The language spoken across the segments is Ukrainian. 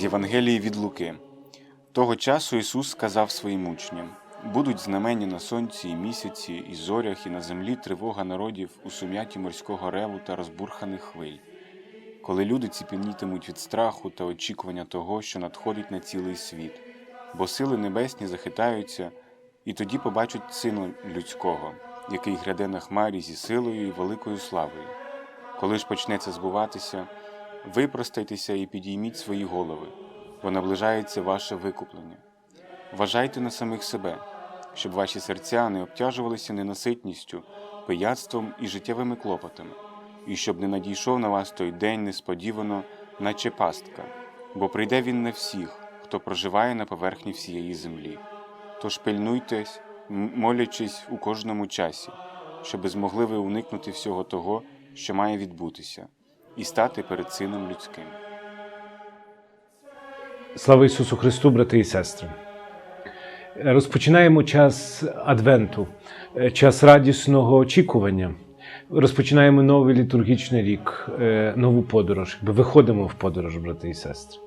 З Євангелії від Луки. Того часу Ісус сказав своїм учням: будуть знамені на сонці і місяці, і зорях, і на землі тривога народів у сум'яті морського реву та розбурханих хвиль, коли люди ціпенітимуть від страху та очікування того, що надходить на цілий світ, бо сили небесні захитаються, і тоді побачать Сина людського, який гряде на хмарі зі силою і великою славою. Коли ж почнеться збуватися, випростайтеся і підійміть свої голови, бо наближається ваше викуплення. Вважайте на самих себе, щоб ваші серця не обтяжувалися ненаситністю, пияцтвом і життєвими клопотами, і щоб не надійшов на вас той день несподівано, наче пастка, бо прийде він на всіх, хто проживає на поверхні всієї землі. Тож пильнуйтесь, молячись у кожному часі, щоби змогли ви уникнути всього того, що має відбутися, і стати перед Сином людським. Слава Ісусу Христу, брати і сестри. Розпочинаємо час Адвенту, е, час радісного очікування. Розпочинаємо новий літургічний рік, е, нову подорож. Виходимо в подорож, брати і сестри.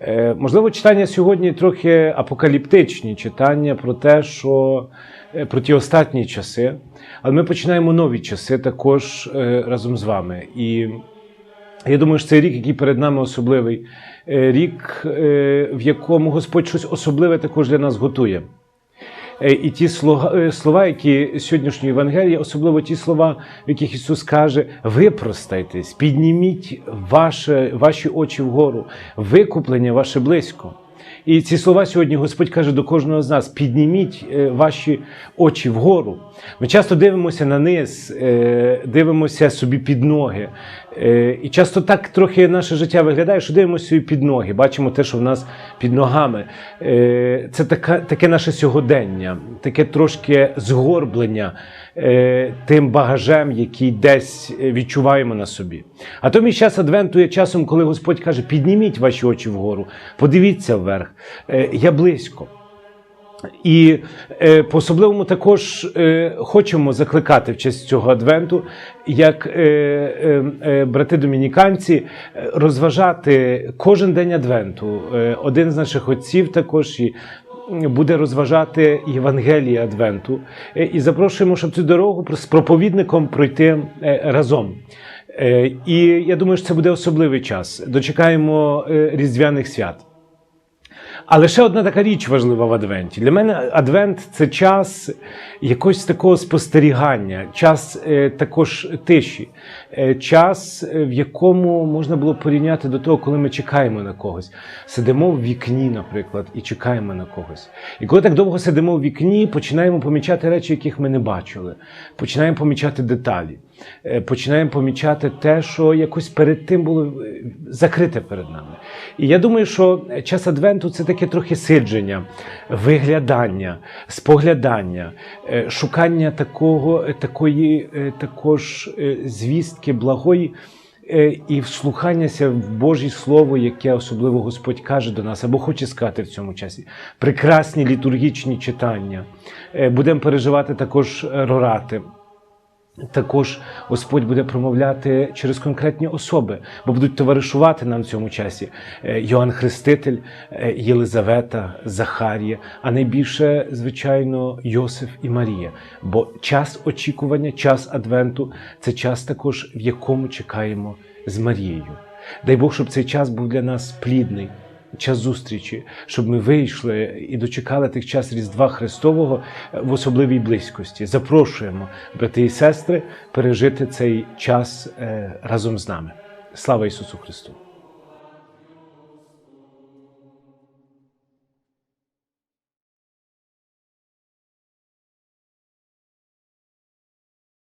Е, Можливо, читання сьогодні трохи апокаліптичні читання про те, що про ті останні часи. Але ми починаємо нові часи також разом з вами. І я думаю, що цей рік, який перед нами особливий, е, рік, е, в якому Господь щось особливе також для нас готує. Е, І ті слова, які сьогоднішньої Євангелії, особливо ті слова, в яких Ісус каже: випростайтесь, підніміть ваше, ваші очі вгору, викуплення ваше близько. І ці слова сьогодні Господь каже до кожного з нас: підніміть ваші очі вгору. Ми часто дивимося на низ, дивимося собі під ноги. Е, І часто так трохи наше життя виглядає, що дивимося собі під ноги, бачимо те, що в нас під ногами. Е, Це така, таке наше сьогодення, таке трошки згорблення е, тим багажем, який десь відчуваємо на собі. А то мій час Адвенту є часом, коли Господь каже: підніміть ваші очі вгору, подивіться вверх, я близько. І е, по-особливому також е, хочемо закликати в честь цього адвенту, як е, е, е, брати домініканці, е, розважати кожен день адвенту. Е, один з наших отців також і буде розважати Євангеліє Адвенту. Е, і запрошуємо, щоб цю дорогу з проповідником пройти разом. І я думаю, що це буде особливий час. Дочекаємо Різдвяних свят. Але ще одна така річ важлива в Адвенті. Для мене Адвент це час якогось такого спостерігання, час е, також тиші, е, час, е, в якому можна було порівняти до того, коли ми чекаємо на когось. Сидимо в вікні, наприклад, і чекаємо на когось. І коли так довго сидимо в вікні, починаємо помічати речі, яких ми не бачили, починаємо помічати деталі. Е, Починаємо помічати те, що якось перед тим було е, закрите перед нами. І я думаю, що час Адвенту це таке трохи сидження, виглядання, споглядання, е, шукання такого, такої також звістки благої. І вслуханняся в Божє Слово, яке особливо Господь каже до нас, або хоче сказати в цьому часі. Прекрасні літургічні читання. Будемо переживати також рорати. Також Господь буде промовляти через конкретні особи, бо будуть товаришувати нам в цьому часі Е, Йоанн Хреститель, е, Єлизавета, Захарія, а найбільше, звичайно, Йосиф і Марія. Бо час очікування, час Адвенту це час також, в якому чекаємо з Марією. Дай Бог, щоб цей час був для нас плідний. Час зустрічі, щоб ми вийшли і дочекали тих час Різдва Христового е, в особливій близькості. Запрошуємо, брати і сестри, пережити цей час е, разом з нами. Слава Ісусу Христу!